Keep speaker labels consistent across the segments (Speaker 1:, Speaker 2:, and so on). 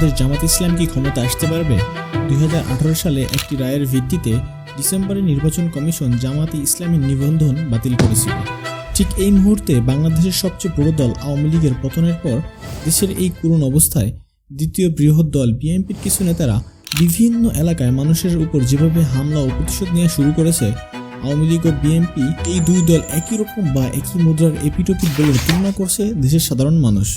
Speaker 1: বাংলাদেশ জামাত ইসলাম কি ক্ষমতা আসতে পারবে? দু হাজার আঠারো সালে একটি রায়ের ভিত্তিতে ডিসেম্বরে নির্বাচন কমিশন জামাতে ইসলামের নিবন্ধন বাতিল করেছিল। ঠিক এই মুহূর্তে বাংলাদেশের সবচেয়ে বড় দল আওয়ামী লীগের পতনের পর দেশের এই করুণ অবস্থায় দ্বিতীয় বৃহৎ দল বিএনপির কিছু নেতারা বিভিন্ন এলাকায় মানুষের উপর যেভাবে হামলা ও প্রতিশোধ নেওয়া শুরু করেছে, আওয়ামী লীগ ও বিএনপি এই দুই দল একই রকম বা একই মুদ্রার এপিটোপিট বলে তুলনা করছে দেশের সাধারণ মানুষ।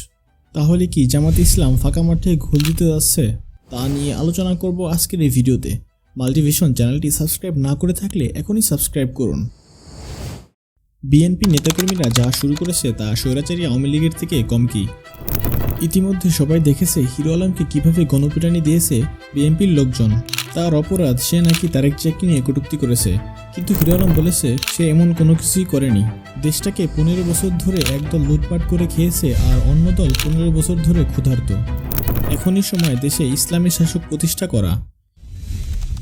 Speaker 1: তাহলে কি জামাত ইসলাম ফাঁকা মাঠে ঘোল দিতে যাচ্ছে? তা নিয়ে আলোচনা করব আজকের এই ভিডিওতে। মাল্টিভিশন চ্যানেলটি সাবস্ক্রাইব না করে থাকলে এখনই সাবস্ক্রাইব করুন। বিএনপি নেতাকর্মীরা যা শুরু করেছে তা স্বৈরাচারী আওয়ামী লীগের থেকে কম কি? ইতিমধ্যে সবাই দেখেছে হিরো আলমকে কীভাবে গণপিটানি দিয়েছে বিএনপির লোকজন। তার অপরাধ সে নাকি তারেক জিয়াকে নিয়ে কটূক্তি করেছে। কিন্তু হিরো আলম বলেছে, সে এমন কোনো কিছুই করেনি। দেশটাকে পনেরো বছর ধরে একদল লুটপাট করে খেয়েছে আর অন্য দল পনেরো বছর ধরে ক্ষুধার্ত। এখনই সময় দেশে ইসলামী শাসক প্রতিষ্ঠা করা।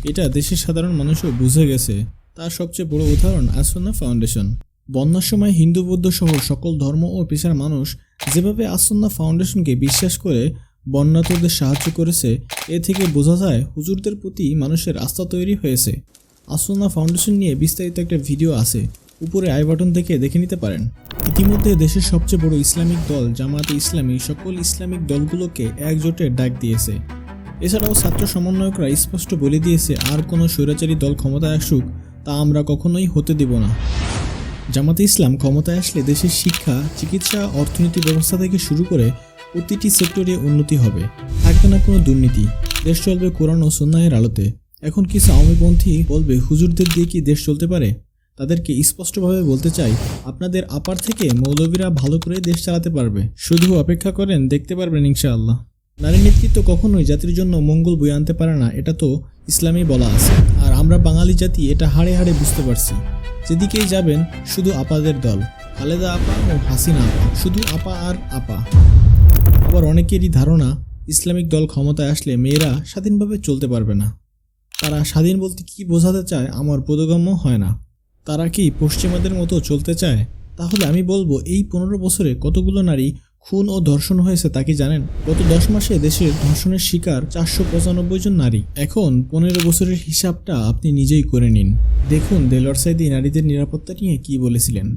Speaker 1: এটা দেশের সাধারণ মানুষও বুঝে গেছে। তার সবচেয়ে বড় উদাহরণ আসন্না ফাউন্ডেশন। বন্যার সময় হিন্দু বৌদ্ধ সহ সকল ধর্ম ও পেশার মানুষ যেভাবে আসন্না ফাউন্ডেশনকে বিশ্বাস করে বন্যাতদের সাহায্য করেছে, এ থেকে বোঝা যায় হুজুরদের প্রতি মানুষের আস্থা তৈরি হয়েছে। আসন্না ফাউন্ডেশন নিয়ে বিস্তারিত একটা ভিডিও আছে, উপরে আই বাটন থেকে দেখে নিতে পারেন। ইতিমধ্যে দেশের সবচেয়ে বড় ইসলামিক দল জামাতে ইসলামী, সকল ইসলামিক দলগুলোকে একজোটের ডাক দিয়েছে। এছাড়াও ছাত্র সমন্বয়করা স্পষ্ট বলে দিয়েছে, আর কোনো স্বৈরাচারী দল ক্ষমতায় আসুক, তা আমরা কখনোই হতে দেব না। জামাতে ইসলাম ক্ষমতায় আসলে দেশের শিক্ষা, চিকিৎসা, অর্থনীতি ব্যবস্থা থেকে শুরু করে প্রতিটি সেক্টরে উন্নতি হবে। থাকবে না কোনো দুর্নীতি, দেশ চলবে কোরআন ও সন্ন্যাহের আলোতে। এখন কিছু আওয়ামীপন্থী বলবে, হুজুরদের দিয়ে কি দেশ চলতে পারে? তাদেরকে স্পষ্টভাবে বলতে চাই, আপনাদের আপার থেকে মৌলবীরা ভালো করে দেশ চালাতে পারবে। শুধু অপেক্ষা করেন, দেখতে পারবেন ইনশাআল্লাহ। নারী নেতৃত্ব কখনোই জাতির জন্য মঙ্গল বই আনতে পারে না, এটা তো ইসলামে বলা আছে। আর আমরা বাঙালি জাতি এটা হাড়ে হাড়ে বুঝতে পারছি। যেদিকেই যাবেন, শুধু আপাদের দল। খালেদা আপা ও হাসিনা আপা, শুধু আপা আর আপা। আবার অনেকেরই ধারণা, ইসলামিক দল ক্ষমতায় আসলে মেয়েরা স্বাধীনভাবে চলতে পারবে না। তারা স্বাধীন বলতে কি বোঝাতে চায় আমার বোধগম্য হয় না। তারা কি পশ্চিমাদের মতো চলতে চায়? তাহলে আমি বলব, এই পনেরো বছরে কতগুলো নারী খুন ও ধর্ষণ হয়েছে তা কি জানেন? গত দশ মাসে দেশের ধর্ষণের শিকার চারশো পঁচানব্বই জন নারী। এখন পনেরো বছরের হিসাবটা আপনি নিজেই করে নিন। দেখুন দেলোয়ার সাইদি নারীদের নিরাপত্তা নিয়ে কি বলেছিলেন।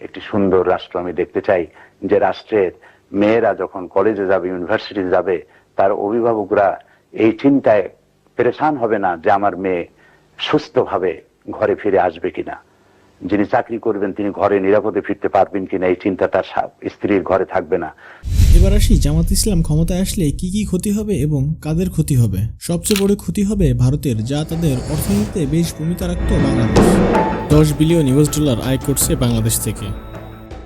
Speaker 2: একটি সুন্দর রাষ্ট্র আমি দেখতে চাই, যে রাষ্ট্রের মেয়েরা যখন কলেজে যাবে ইউনিভার্সিটিতে যাবে, তার অভিভাবকরা এই চিন্তায় পেরেশান হবে না যে আমার মেয়ে সুস্থভাবে ঘরে ফিরে আসবে কিনা। যিনি চাকরি করবেন, তিনি ঘরে নিরাপদে ফিরতে পারবেন কিনা, এই চিন্তা তার স্ত্রীর ঘরে থাকবে না।
Speaker 1: এবার আসি জামাত ইসলাম ক্ষমতায় আসলে কি কি ক্ষতি হবে এবং কাদের ক্ষতি হবে। সবচেয়ে বড় ক্ষতি হবে ভারতের, যা তাদের অর্থনীতিতে বেশ ভূমিকা রাখত বাংলাদেশ। দশ বিলিয়ন ইউএস ডলার আয় করছে বাংলাদেশ থেকে।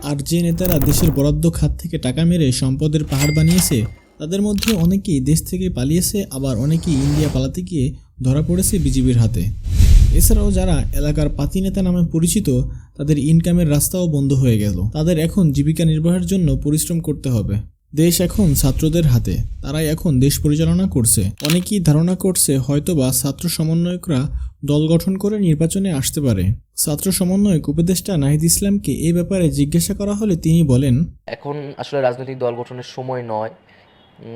Speaker 1: আর যে নেতারা দেশের বরাদ্দ খাত থেকে টাকা মেরে সম্পদের পাহাড় বানিয়েছে, তাদের মধ্যে অনেকেই দেশ থেকে পালিয়েছে, আবার অনেকেই ইন্ডিয়া পালাতে গিয়ে ধরা পড়েছে বিজিবির হাতে। এছাড়াও যারা এলাকার পাতি নেতা নামে পরিচিত, তাদের ইনকামের রাস্তাও বন্ধ হয়ে গেল। তাদের এখন জীবিকা নির্বাহের জন্য পরিশ্রম করতে হবে। দেশ এখন ছাত্রদের হাতে, তারাই এখন দেশ পরিচালনা করছে। অনেকেই ধারণা করছে হয়তোবা ছাত্র সমন্বয়করা দল গঠন করে নির্বাচনে আসতে পারে। ছাত্র সমন্বয়ক উপদেষ্টা নাহিদ ইসলামকে এ ব্যাপারে জিজ্ঞাসা করা হলে তিনি বলেন,
Speaker 3: এখন আসলে রাজনৈতিক দল গঠনের সময় নয়।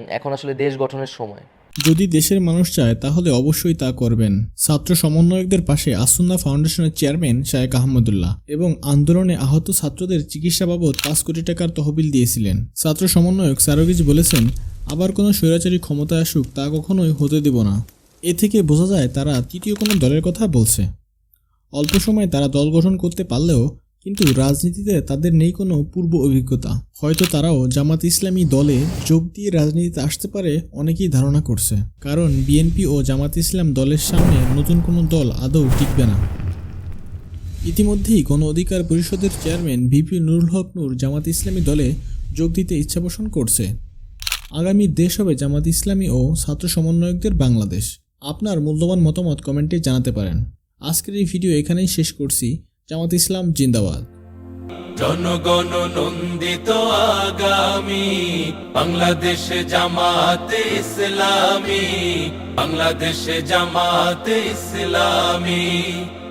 Speaker 3: এখন আসলে দেশ গঠনের সময়।
Speaker 1: যদি দেশের মানুষ চায়, তাহলে অবশ্যই তা করবেন। ছাত্র সমন্বয়কদের পাশে আসুন্না ফাউন্ডেশনের চেয়ারম্যান শায়েক আহমদুল্লাহ এবং আন্দোলনে আহত ছাত্রদের চিকিৎসা বাবদ পাঁচ কোটি টাকার তহবিল দিয়েছিলেন। ছাত্র সমন্বয়ক সারোগিজ বলেছেন, আবার কোনো স্বৈরাচারী ক্ষমতায় আসুক, তা কখনোই হতে দেব না। এ থেকে বোঝা যায়, তারা তৃতীয় কোনো দলের কথা বলছে। অল্প সময় তারা দল গঠন করতে পারলেও কিন্তু রাজনীতিতে তাদের নেই কোনো পূর্ব অভিজ্ঞতা। হয়তো তারাও জামাত ইসলামী দলে যোগ দিয়ে রাজনীতিতে আসতে পারে অনেকেই ধারণা করছে। কারণ বিএনপি ও জামাত ইসলাম দলের সামনে নতুন কোনো দল আদৌ টিকবে না। ইতিমধ্যেই গণ অধিকার পরিষদের চেয়ারম্যান ভিপি নুরুল হক নূর জামাত ইসলামী দলে যোগ দিতে ইচ্ছা পোষণ করছে। আগামী দেশ হবে জামাত ইসলামী ও ছাত্র সমন্বয়কদের বাংলাদেশ। আপনার মূল্যবান মতামত কমেন্টে জানাতে পারেন। আজকের এই ভিডিও এখানেই শেষ করছি। জামাত ইসলাম জিন্দাবাদ।
Speaker 4: জনগণ নন্দিত আগামী বাংলাদেশ জামাতে ইসলামী বাংলাদেশ জামাতে ইসলামী।